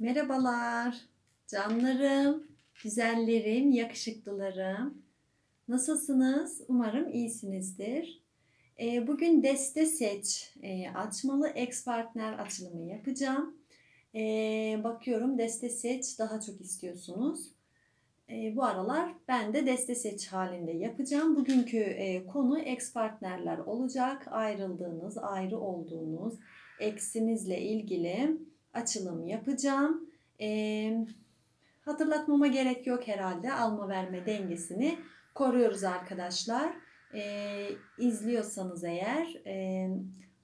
Merhabalar, canlarım, güzellerim, yakışıklılarım. Nasılsınız? Umarım iyisinizdir. Ee, Bugün Deste Seç e, açmalı ex partner açılımı yapacağım. Ee, Bakıyorum Deste Seç daha çok istiyorsunuz. Ee, Bu aralar ben de Deste Seç halinde yapacağım. Bugünkü e, konu ex partnerler olacak. Ayrıldığınız, ayrı olduğunuz, eksinizle ilgili açılım yapacağım. Ee, hatırlatmama gerek yok herhalde. Alma verme dengesini koruyoruz arkadaşlar. Ee, izliyorsanız eğer e,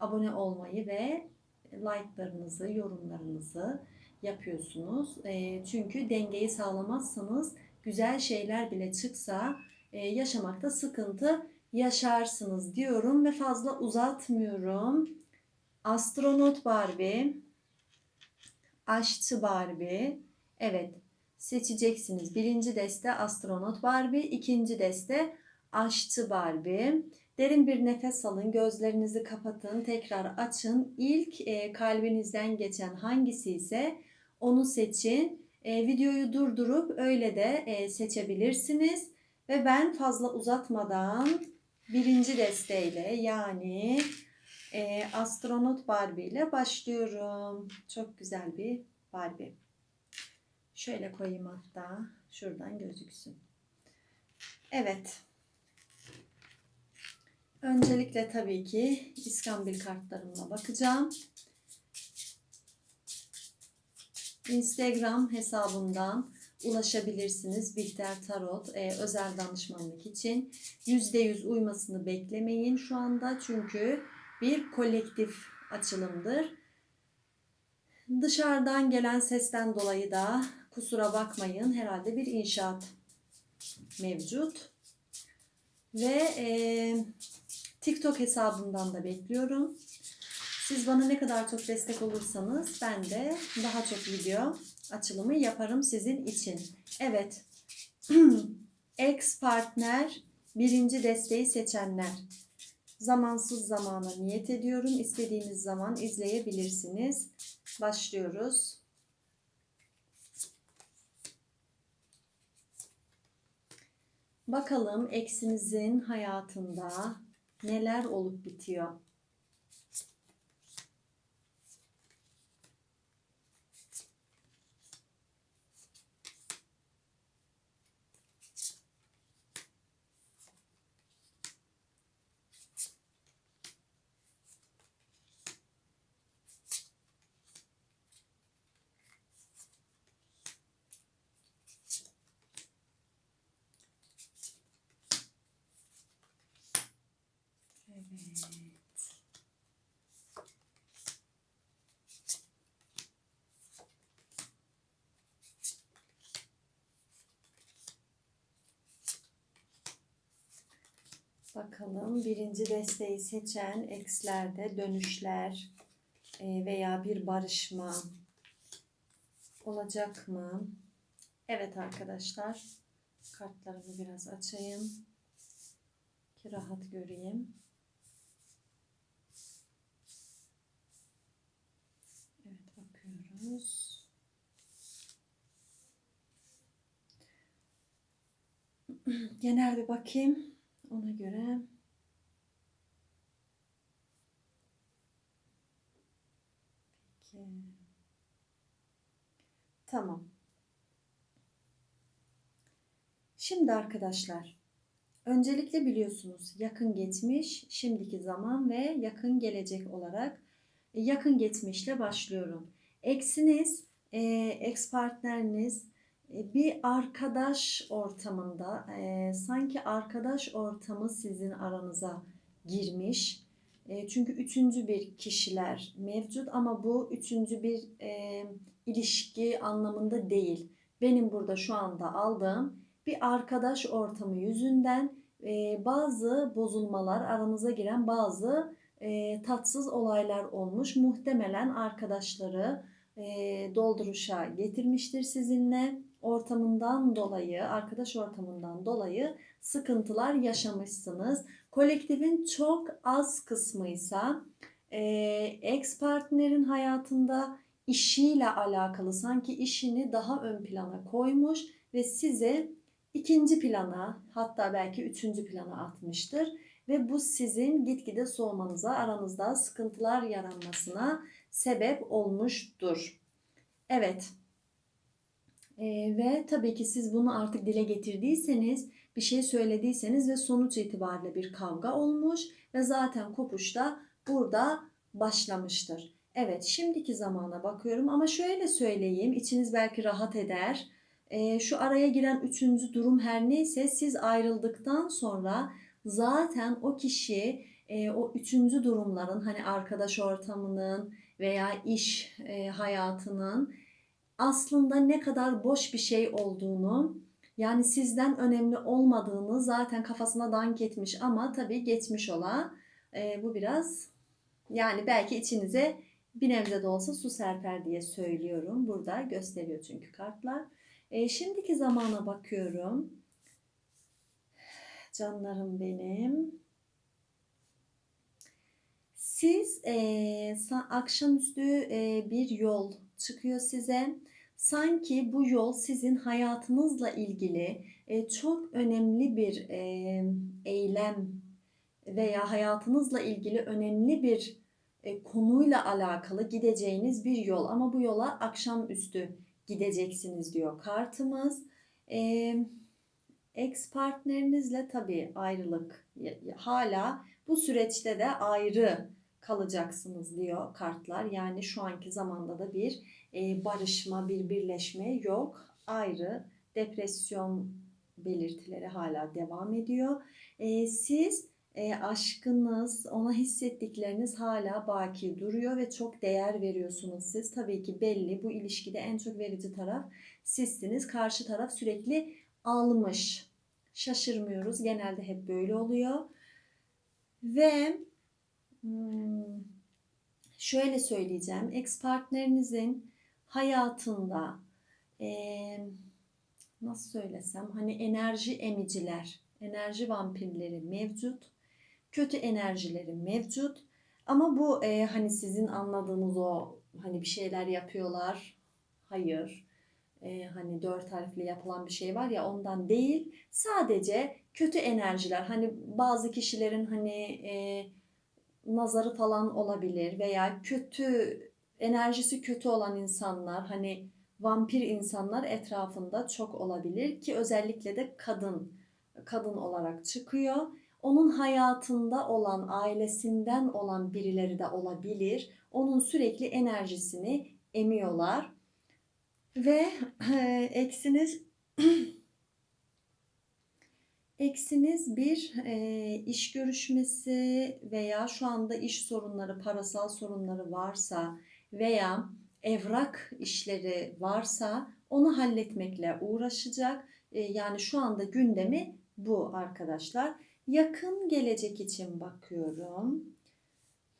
abone olmayı ve like'larınızı, yorumlarınızı yapıyorsunuz. E, çünkü dengeyi sağlamazsanız güzel şeyler bile çıksa e, yaşamakta sıkıntı yaşarsınız diyorum ve fazla uzatmıyorum. Astronot Barbie Aşçı Barbie. Evet seçeceksiniz. Birinci deste astronot Barbie. ikinci deste aşçı Barbie. Derin bir nefes alın. Gözlerinizi kapatın. Tekrar açın. İlk e, kalbinizden geçen hangisi ise onu seçin. E, videoyu durdurup öyle de e, seçebilirsiniz. Ve ben fazla uzatmadan birinci desteyle yani e, astronot Barbie ile başlıyorum. Çok güzel bir Barbie. Şöyle koyayım hatta. Şuradan gözüksün. Evet. Öncelikle tabii ki iskambil kartlarımla bakacağım. Instagram hesabından ulaşabilirsiniz. Bihter Tarot e, özel danışmanlık için. %100 uymasını beklemeyin şu anda çünkü bir kolektif açılımdır. Dışarıdan gelen sesten dolayı da kusura bakmayın herhalde bir inşaat mevcut. Ve e, TikTok hesabımdan da bekliyorum. Siz bana ne kadar çok destek olursanız ben de daha çok video açılımı yaparım sizin için. Evet. Ex partner birinci desteği seçenler. Zamansız zamana niyet ediyorum. İstediğiniz zaman izleyebilirsiniz. Başlıyoruz. Bakalım eksinizin hayatında neler olup bitiyor. Evet. Birinci desteği seçen ekslerde dönüşler e, veya bir barışma olacak mı? Evet arkadaşlar kartlarımı biraz açayım ki rahat göreyim. Evet bakıyoruz. Genel bir bakayım. Ona göre Peki. Tamam. Şimdi arkadaşlar öncelikle biliyorsunuz yakın geçmiş, şimdiki zaman ve yakın gelecek olarak e, yakın geçmişle başlıyorum. Eksiniz, e, ex partneriniz e, bir arkadaş ortamında e, sanki arkadaş ortamı sizin aranıza girmiş. Çünkü üçüncü bir kişiler mevcut ama bu üçüncü bir e, ilişki anlamında değil. Benim burada şu anda aldığım bir arkadaş ortamı yüzünden e, bazı bozulmalar, aranıza giren bazı e, tatsız olaylar olmuş. Muhtemelen arkadaşları e, dolduruşa getirmiştir sizinle ortamından dolayı, arkadaş ortamından dolayı sıkıntılar yaşamışsınız. Kolektifin çok az kısmıysa e, ex partnerin hayatında işiyle alakalı sanki işini daha ön plana koymuş ve size ikinci plana hatta belki üçüncü plana atmıştır ve bu sizin gitgide soğumanıza, aranızda sıkıntılar yaranmasına sebep olmuştur. Evet. Ee, ve tabii ki siz bunu artık dile getirdiyseniz, bir şey söylediyseniz ve sonuç itibariyle bir kavga olmuş ve zaten kopuş da burada başlamıştır. Evet, şimdiki zamana bakıyorum ama şöyle söyleyeyim, içiniz belki rahat eder. Ee, şu araya giren üçüncü durum her neyse siz ayrıldıktan sonra zaten o kişi e, o üçüncü durumların hani arkadaş ortamının veya iş e, hayatının aslında ne kadar boş bir şey olduğunu yani sizden önemli olmadığını zaten kafasına dank etmiş ama tabii geçmiş ola. E, bu biraz yani belki içinize bir nebze de olsa su serper diye söylüyorum. Burada gösteriyor çünkü kartlar. E, şimdiki zamana bakıyorum. Canlarım benim. Siz e, akşamüstü e, bir yol çıkıyor size. Sanki bu yol sizin hayatınızla ilgili e, çok önemli bir e, eylem veya hayatınızla ilgili önemli bir e, konuyla alakalı gideceğiniz bir yol. Ama bu yola akşamüstü gideceksiniz diyor kartımız. Eee Ex partnerinizle tabii ayrılık hala bu süreçte de ayrı kalacaksınız diyor kartlar. Yani şu anki zamanda da bir e, barışma, bir birleşme yok. Ayrı depresyon belirtileri hala devam ediyor. E, siz e, aşkınız, ona hissettikleriniz hala baki duruyor ve çok değer veriyorsunuz siz. Tabii ki belli bu ilişkide en çok verici taraf sizsiniz. Karşı taraf sürekli almış. Şaşırmıyoruz. Genelde hep böyle oluyor. Ve hmm, şöyle söyleyeceğim. Ex partnerinizin hayatında nasıl söylesem hani enerji emiciler, enerji vampirleri mevcut. Kötü enerjileri mevcut. Ama bu e, hani sizin anladığınız o hani bir şeyler yapıyorlar. Hayır e, hani dört harfli yapılan bir şey var ya ondan değil. Sadece kötü enerjiler hani bazı kişilerin hani e, nazarı falan olabilir veya kötü enerjisi kötü olan insanlar hani vampir insanlar etrafında çok olabilir ki özellikle de kadın kadın olarak çıkıyor. Onun hayatında olan, ailesinden olan birileri de olabilir. Onun sürekli enerjisini emiyorlar. Ve e, eksiniz eksiniz bir e, iş görüşmesi veya şu anda iş sorunları, parasal sorunları varsa veya evrak işleri varsa onu halletmekle uğraşacak. E, yani şu anda gündemi bu arkadaşlar. Yakın gelecek için bakıyorum.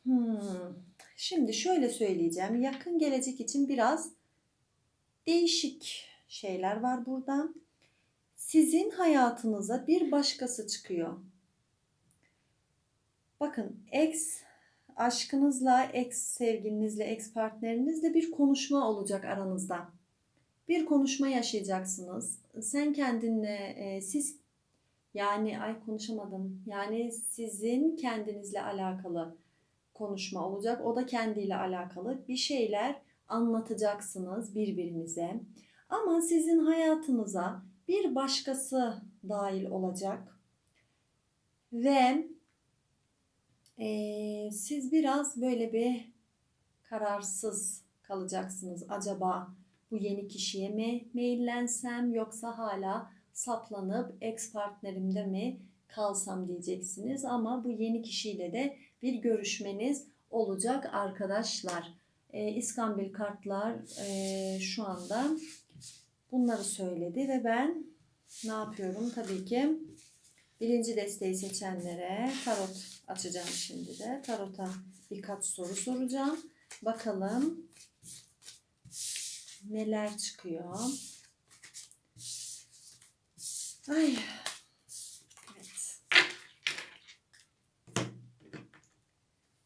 Hmm. Şimdi şöyle söyleyeceğim. Yakın gelecek için biraz değişik şeyler var burada. Sizin hayatınıza bir başkası çıkıyor. Bakın ex aşkınızla, ex sevgilinizle, ex partnerinizle bir konuşma olacak aranızda. Bir konuşma yaşayacaksınız. Sen kendinle, e, siz yani ay konuşamadım. Yani sizin kendinizle alakalı konuşma olacak. O da kendiyle alakalı bir şeyler anlatacaksınız birbirinize. Ama sizin hayatınıza bir başkası dahil olacak. Ve e, siz biraz böyle bir kararsız kalacaksınız. Acaba bu yeni kişiye mi meyillensem yoksa hala saplanıp ex partnerimde mi kalsam diyeceksiniz. Ama bu yeni kişiyle de bir görüşmeniz olacak arkadaşlar e, İskambil kartlar e, şu anda bunları söyledi ve ben ne yapıyorum? Tabii ki birinci desteği seçenlere tarot açacağım şimdi de. Tarota birkaç soru soracağım. Bakalım neler çıkıyor. Ay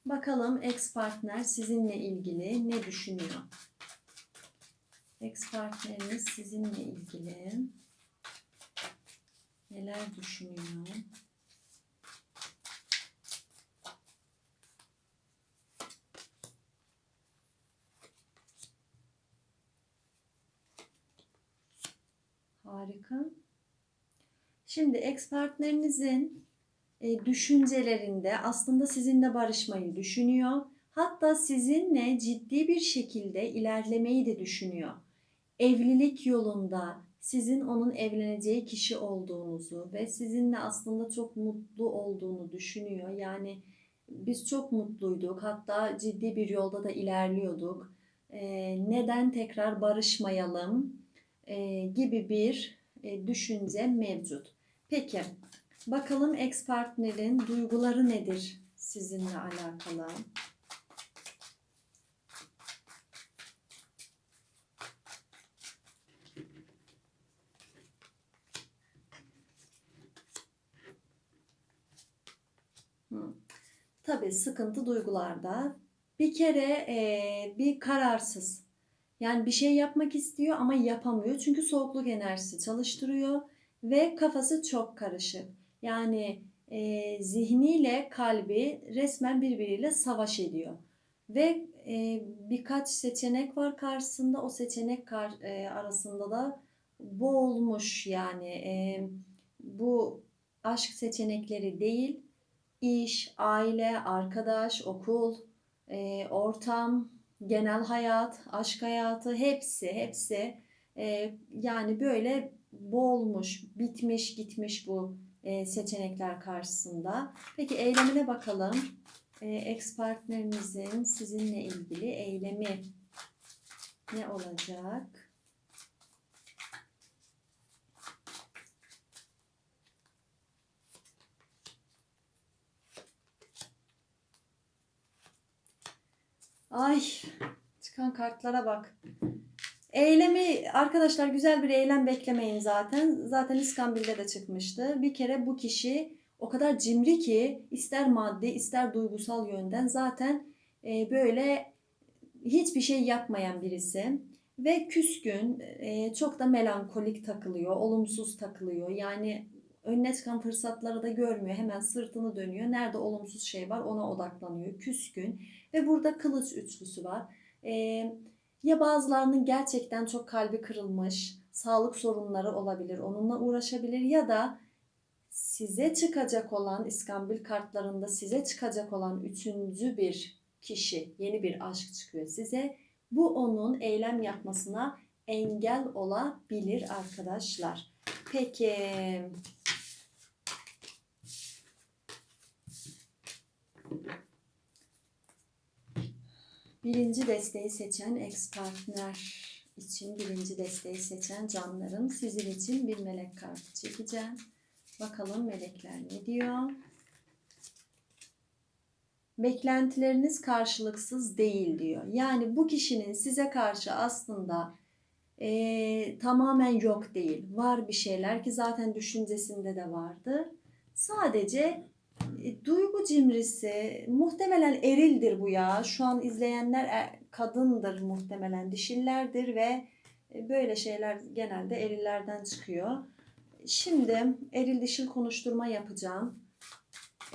Bakalım ex partner sizinle ilgili ne düşünüyor? Ex partneriniz sizinle ilgili neler düşünüyor? Harika. Şimdi ex partnerinizin e, düşüncelerinde aslında sizinle barışmayı düşünüyor. Hatta sizinle ciddi bir şekilde ilerlemeyi de düşünüyor. Evlilik yolunda sizin onun evleneceği kişi olduğunuzu ve sizinle aslında çok mutlu olduğunu düşünüyor. Yani biz çok mutluyduk. Hatta ciddi bir yolda da ilerliyorduk. E, neden tekrar barışmayalım e, gibi bir e, düşünce mevcut. Peki bakalım ex partnerin duyguları nedir sizinle alakalı? Tabii sıkıntı duygularda. Bir kere e, bir kararsız. Yani bir şey yapmak istiyor ama yapamıyor. Çünkü soğukluk enerjisi çalıştırıyor ve kafası çok karışık. Yani e, zihniyle kalbi resmen birbiriyle savaş ediyor. Ve e, birkaç seçenek var karşısında. O seçenek kar, e, arasında da boğulmuş yani. E, bu aşk seçenekleri değil, iş, aile, arkadaş, okul, e, ortam, genel hayat, aşk hayatı hepsi hepsi e, yani böyle boğulmuş, bitmiş, gitmiş bu e, seçenekler karşısında. Peki eylemine bakalım. E, ex partnerinizin sizinle ilgili eylemi ne olacak? Ay çıkan kartlara bak. Eylemi arkadaşlar güzel bir eylem beklemeyin zaten. Zaten İskambil'de de çıkmıştı. Bir kere bu kişi o kadar cimri ki ister maddi ister duygusal yönden zaten e, böyle hiçbir şey yapmayan birisi. Ve küskün, e, çok da melankolik takılıyor, olumsuz takılıyor. Yani önüne çıkan fırsatları da görmüyor. Hemen sırtını dönüyor. Nerede olumsuz şey var ona odaklanıyor. Küskün. Ve burada kılıç üçlüsü var. Ee, ya bazılarının gerçekten çok kalbi kırılmış, sağlık sorunları olabilir, onunla uğraşabilir ya da size çıkacak olan İskambil kartlarında size çıkacak olan üçüncü bir kişi, yeni bir aşk çıkıyor size. Bu onun eylem yapmasına engel olabilir arkadaşlar. Peki Birinci desteği seçen ex partner için birinci desteği seçen canlarım sizin için bir melek kartı çekeceğim. Bakalım melekler ne diyor? Beklentileriniz karşılıksız değil diyor. Yani bu kişinin size karşı aslında e, tamamen yok değil. Var bir şeyler ki zaten düşüncesinde de vardı. Sadece duygu cimrisi muhtemelen erildir bu ya. Şu an izleyenler er, kadındır muhtemelen dişillerdir ve e, böyle şeyler genelde erillerden çıkıyor. Şimdi eril dişil konuşturma yapacağım.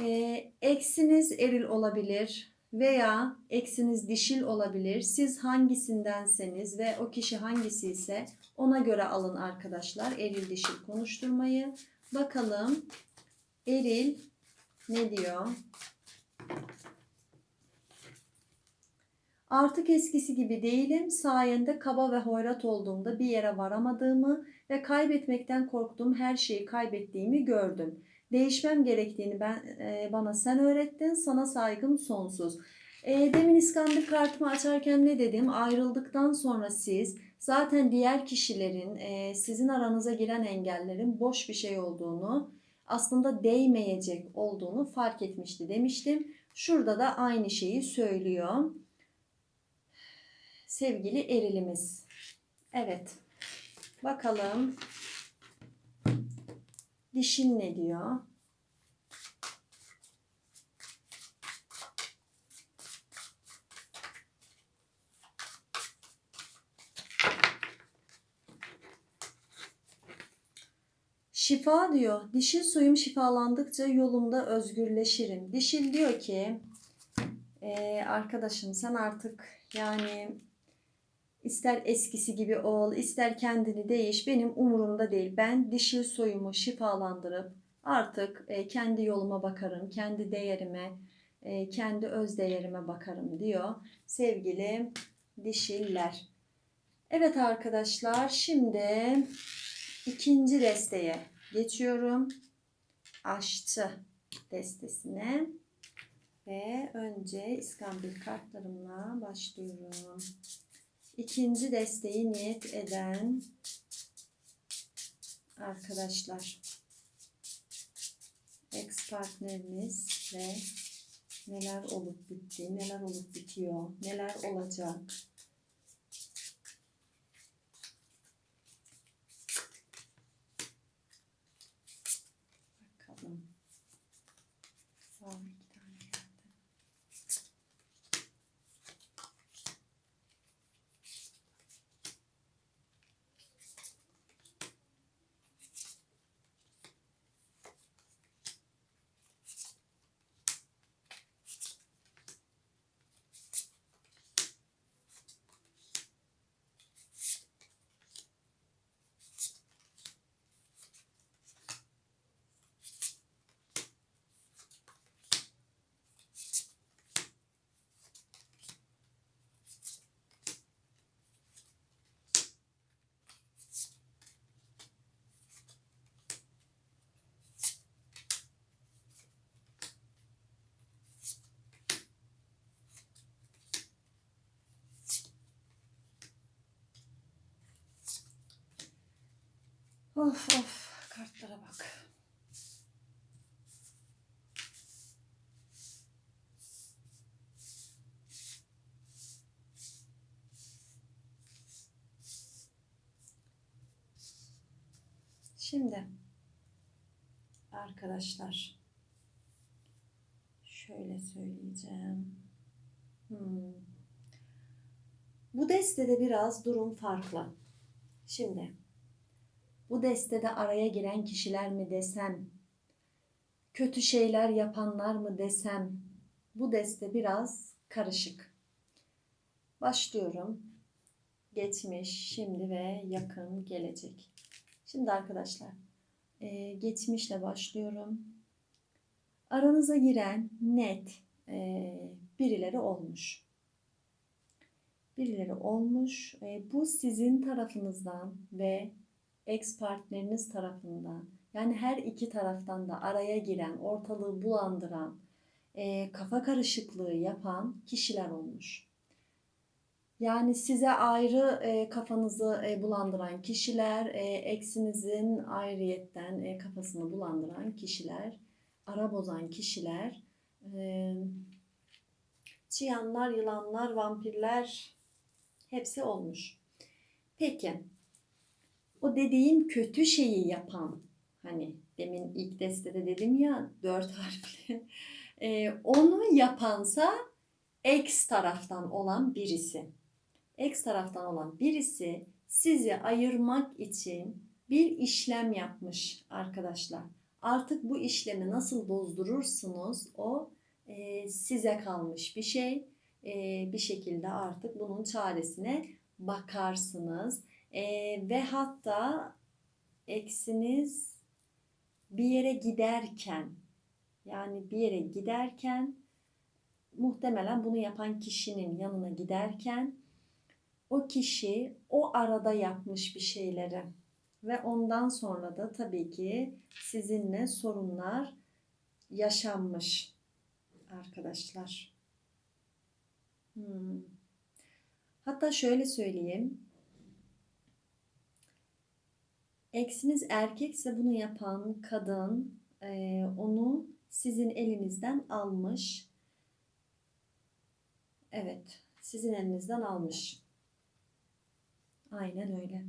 E, eksiniz eril olabilir veya eksiniz dişil olabilir. Siz hangisindenseniz ve o kişi hangisi ise ona göre alın arkadaşlar eril dişil konuşturmayı. Bakalım eril ne diyor? Artık eskisi gibi değilim. Sayende kaba ve hoyrat olduğumda bir yere varamadığımı ve kaybetmekten korktuğum her şeyi kaybettiğimi gördüm. Değişmem gerektiğini ben e, bana sen öğrettin. Sana saygım sonsuz. E, demin İskambil kartımı açarken ne dedim? Ayrıldıktan sonra siz zaten diğer kişilerin e, sizin aranıza giren engellerin boş bir şey olduğunu aslında değmeyecek olduğunu fark etmişti demiştim. Şurada da aynı şeyi söylüyor. Sevgili erilimiz. Evet. Bakalım. Dişin ne diyor? Şifa diyor. Dişil suyum şifalandıkça yolumda özgürleşirim. Dişil diyor ki "Ee, arkadaşım sen artık yani ister eskisi gibi ol, ister kendini değiş. Benim umurumda değil. Ben dişil soyumu şifalandırıp artık e, kendi yoluma bakarım, kendi değerime, e, kendi öz değerime bakarım diyor sevgili dişiller. Evet arkadaşlar şimdi ikinci desteye geçiyorum. Aşçı destesine. Ve önce iskambil kartlarımla başlıyorum. İkinci desteği niyet eden arkadaşlar. Ex partneriniz ve neler olup bitti, neler olup bitiyor, neler olacak. Bakalım. Sağ ol, iki tane geldi. Of of kartlara bak. Şimdi arkadaşlar şöyle söyleyeceğim. Hmm. Bu destede biraz durum farklı. Şimdi bu destede araya giren kişiler mi desem, kötü şeyler yapanlar mı desem, bu deste biraz karışık. Başlıyorum. Geçmiş, şimdi ve yakın gelecek. Şimdi arkadaşlar, e, geçmişle başlıyorum. Aranıza giren net e, birileri olmuş. Birileri olmuş. E, bu sizin tarafınızdan ve ex partneriniz tarafından yani her iki taraftan da araya giren, ortalığı bulandıran, e, kafa karışıklığı yapan kişiler olmuş. Yani size ayrı e, kafanızı e, bulandıran kişiler, e, eksinizin ayrıyetten e, kafasını bulandıran kişiler, ara bozan kişiler, e, çıyanlar, yılanlar, vampirler hepsi olmuş. Peki o dediğim kötü şeyi yapan hani demin ilk destede dedim ya dört harfli e, onu yapansa ex taraftan olan birisi. Ex taraftan olan birisi sizi ayırmak için bir işlem yapmış arkadaşlar. Artık bu işlemi nasıl bozdurursunuz o e, size kalmış bir şey. E, bir şekilde artık bunun çaresine bakarsınız. E, ve hatta eksiniz bir yere giderken yani bir yere giderken muhtemelen bunu yapan kişinin yanına giderken o kişi o arada yapmış bir şeyleri ve ondan sonra da tabii ki sizinle sorunlar yaşanmış arkadaşlar. Hmm. Hatta şöyle söyleyeyim. Eksiniz erkekse bunu yapan kadın e, onu sizin elinizden almış. Evet, sizin elinizden almış. Aynen öyle.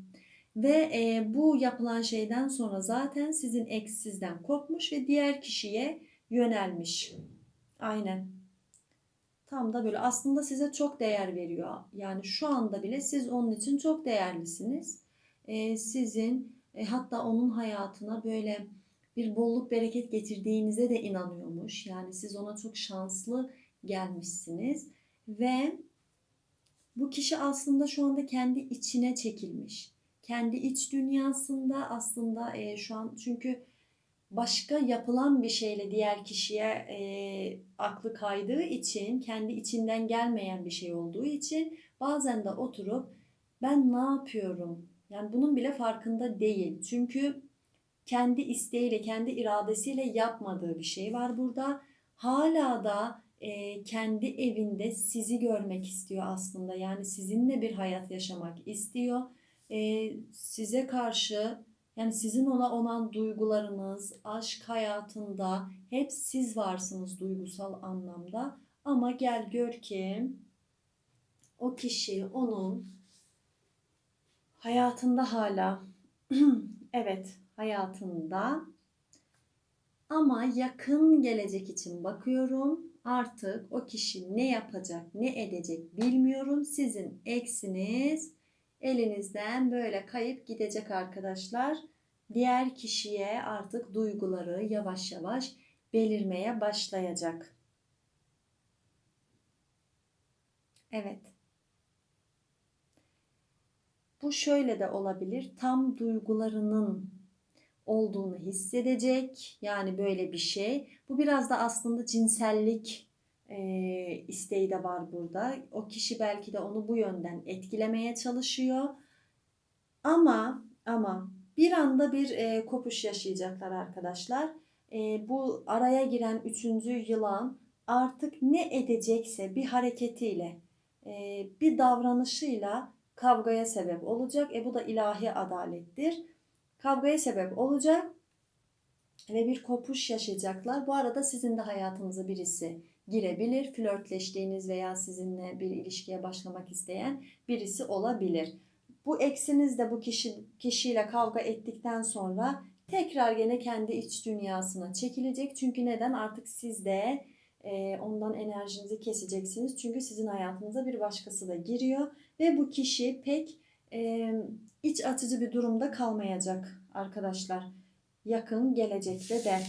Ve e, bu yapılan şeyden sonra zaten sizin ex sizden kopmuş ve diğer kişiye yönelmiş. Aynen. Tam da böyle aslında size çok değer veriyor. Yani şu anda bile siz onun için çok değerlisiniz. E, sizin E, hatta onun hayatına böyle bir bolluk bereket getirdiğinize de inanıyormuş. Yani siz ona çok şanslı gelmişsiniz ve bu kişi aslında şu anda kendi içine çekilmiş. Kendi iç dünyasında aslında e, şu an çünkü başka yapılan bir şeyle diğer kişiye e, aklı kaydığı için, kendi içinden gelmeyen bir şey olduğu için bazen de oturup ben ne yapıyorum? Yani bunun bile farkında değil. Çünkü kendi isteğiyle, kendi iradesiyle yapmadığı bir şey var burada. Hala da e, kendi evinde sizi görmek istiyor aslında. Yani sizinle bir hayat yaşamak istiyor. E, size karşı yani sizin ona olan duygularınız, aşk hayatında hep siz varsınız duygusal anlamda. Ama gel gör ki o kişi onun hayatında hala evet hayatında ama yakın gelecek için bakıyorum. Artık o kişi ne yapacak, ne edecek bilmiyorum. Sizin eksiniz elinizden böyle kayıp gidecek arkadaşlar. Diğer kişiye artık duyguları yavaş yavaş belirmeye başlayacak. Evet. Bu şöyle de olabilir. Tam duygularının olduğunu hissedecek. Yani böyle bir şey. Bu biraz da aslında cinsellik e, isteği de var burada. O kişi belki de onu bu yönden etkilemeye çalışıyor. Ama ama bir anda bir e, kopuş yaşayacaklar arkadaşlar. E, bu araya giren üçüncü yılan artık ne edecekse bir hareketiyle, e, bir davranışıyla kavgaya sebep olacak. E bu da ilahi adalettir. Kavgaya sebep olacak ve bir kopuş yaşayacaklar. Bu arada sizin de hayatınıza birisi girebilir. Flörtleştiğiniz veya sizinle bir ilişkiye başlamak isteyen birisi olabilir. Bu eksiniz de bu kişi kişiyle kavga ettikten sonra tekrar gene kendi iç dünyasına çekilecek. Çünkü neden? Artık siz de e, ondan enerjinizi keseceksiniz. Çünkü sizin hayatınıza bir başkası da giriyor ve bu kişi pek iç açıcı bir durumda kalmayacak arkadaşlar. Yakın gelecekte de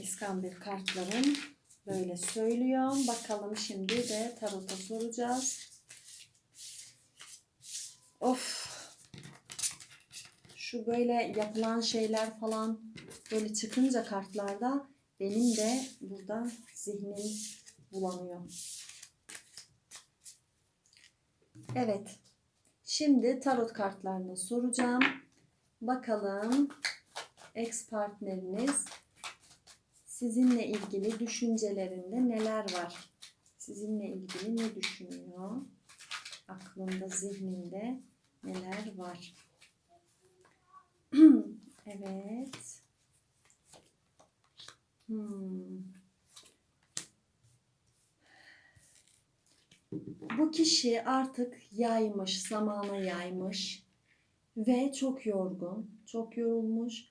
İskambil kartlarım böyle söylüyor. Bakalım şimdi de tarota soracağız. Of. Şu böyle yapılan şeyler falan böyle çıkınca kartlarda benim de burada zihnim bulanıyor. Evet. Şimdi tarot kartlarını soracağım. Bakalım ex partneriniz sizinle ilgili düşüncelerinde neler var? Sizinle ilgili ne düşünüyor? Aklında, zihninde neler var? evet. Hmm. Bu kişi artık yaymış, zamana yaymış ve çok yorgun, çok yorulmuş.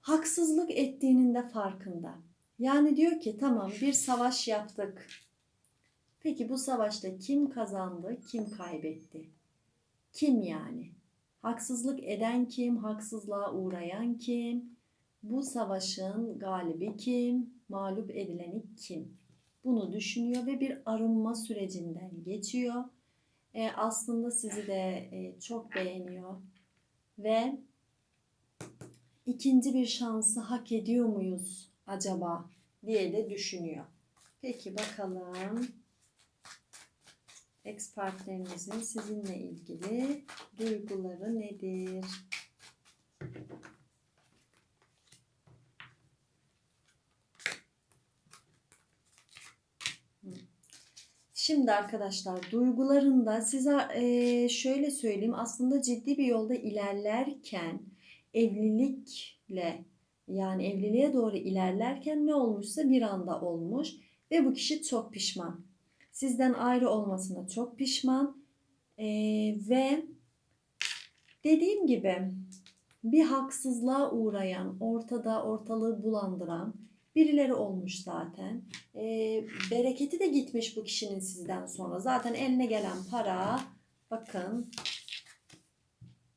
Haksızlık ettiğinin de farkında. Yani diyor ki tamam bir savaş yaptık. Peki bu savaşta kim kazandı, kim kaybetti? Kim yani? Haksızlık eden kim, haksızlığa uğrayan kim? Bu savaşın galibi kim, mağlup edileni kim? Bunu düşünüyor ve bir arınma sürecinden geçiyor. E, aslında sizi de e, çok beğeniyor ve ikinci bir şansı hak ediyor muyuz acaba diye de düşünüyor. Peki bakalım ex partnerinizin sizinle ilgili duyguları nedir? Şimdi arkadaşlar duygularında size e, şöyle söyleyeyim aslında ciddi bir yolda ilerlerken evlilikle yani evliliğe doğru ilerlerken ne olmuşsa bir anda olmuş ve bu kişi çok pişman. Sizden ayrı olmasına çok pişman e, ve dediğim gibi bir haksızlığa uğrayan, ortada ortalığı bulandıran birileri olmuş zaten. E, bereketi de gitmiş bu kişinin sizden sonra. Zaten eline gelen para bakın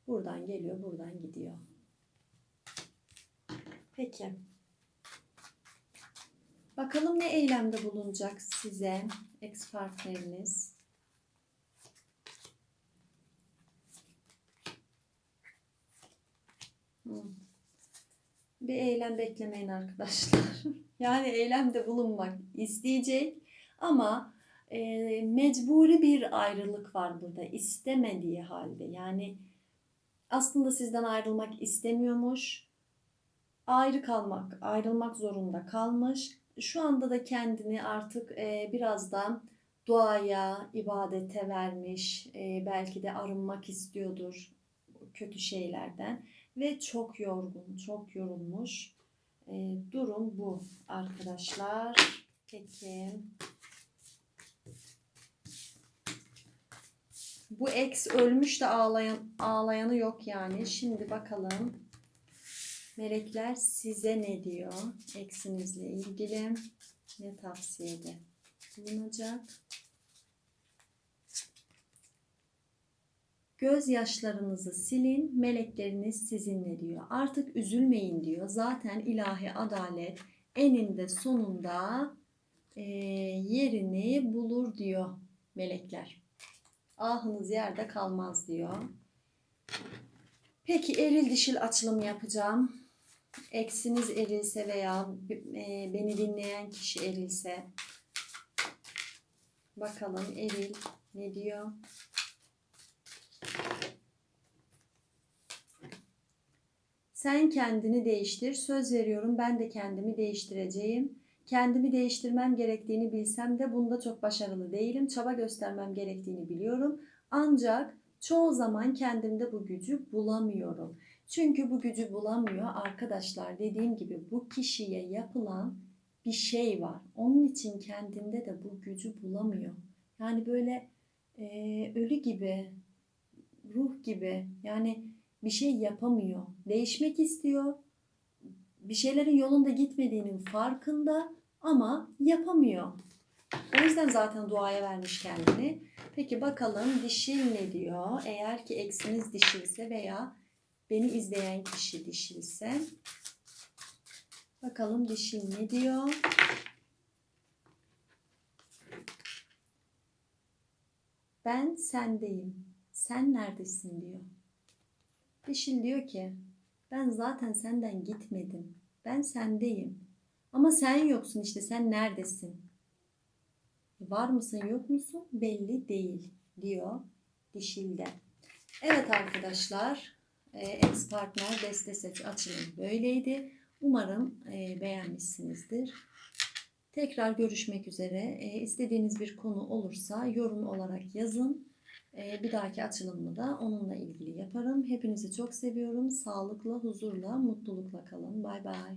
Buradan geliyor, buradan gidiyor. Peki. Bakalım ne eylemde bulunacak size ex partneriniz? Hmm. Bir eylem beklemeyin arkadaşlar. yani eylemde bulunmak isteyecek ama e, mecburi bir ayrılık var burada istemediği halde. Yani aslında sizden ayrılmak istemiyormuş. Ayrı kalmak, ayrılmak zorunda kalmış. Şu anda da kendini artık e, biraz da duaya, ibadete vermiş. E, belki de arınmak istiyordur kötü şeylerden ve çok yorgun, çok yorulmuş. E, durum bu arkadaşlar. Peki. Bu ex ölmüş de ağlayan ağlayanı yok yani. Şimdi bakalım. Melekler size ne diyor? Eksinizle ilgili ne tavsiyede bulunacak? Gözyaşlarınızı silin, melekleriniz sizinle diyor. Artık üzülmeyin diyor. Zaten ilahi adalet eninde sonunda e, yerini bulur diyor melekler. Ahınız yerde kalmaz diyor. Peki eril dişil açılım yapacağım. Eksiniz erilse veya e, beni dinleyen kişi erilse bakalım eril ne diyor? Sen kendini değiştir. Söz veriyorum ben de kendimi değiştireceğim. Kendimi değiştirmem gerektiğini bilsem de bunda çok başarılı değilim. Çaba göstermem gerektiğini biliyorum. Ancak çoğu zaman kendimde bu gücü bulamıyorum. Çünkü bu gücü bulamıyor arkadaşlar. Dediğim gibi bu kişiye yapılan bir şey var. Onun için kendinde de bu gücü bulamıyor. Yani böyle e, ölü gibi, ruh gibi yani bir şey yapamıyor. Değişmek istiyor. Bir şeylerin yolunda gitmediğinin farkında ama yapamıyor. O yüzden zaten duaya vermiş kendini. Peki bakalım dişil ne diyor? Eğer ki eksiniz dişilse veya beni izleyen kişi dişilse. Bakalım dişil ne diyor? Ben sendeyim. Sen neredesin diyor. Dişil diyor ki ben zaten senden gitmedim. Ben sendeyim. Ama sen yoksun işte sen neredesin? Var mısın yok musun belli değil diyor dişilde. Evet arkadaşlar ex partner deste seç açılım böyleydi. Umarım e, beğenmişsinizdir. Tekrar görüşmek üzere. E, istediğiniz bir konu olursa yorum olarak yazın. E, bir dahaki açılımda da onunla ilgili yaparım. Hepinizi çok seviyorum. Sağlıkla, huzurla, mutlulukla kalın. Bay bay.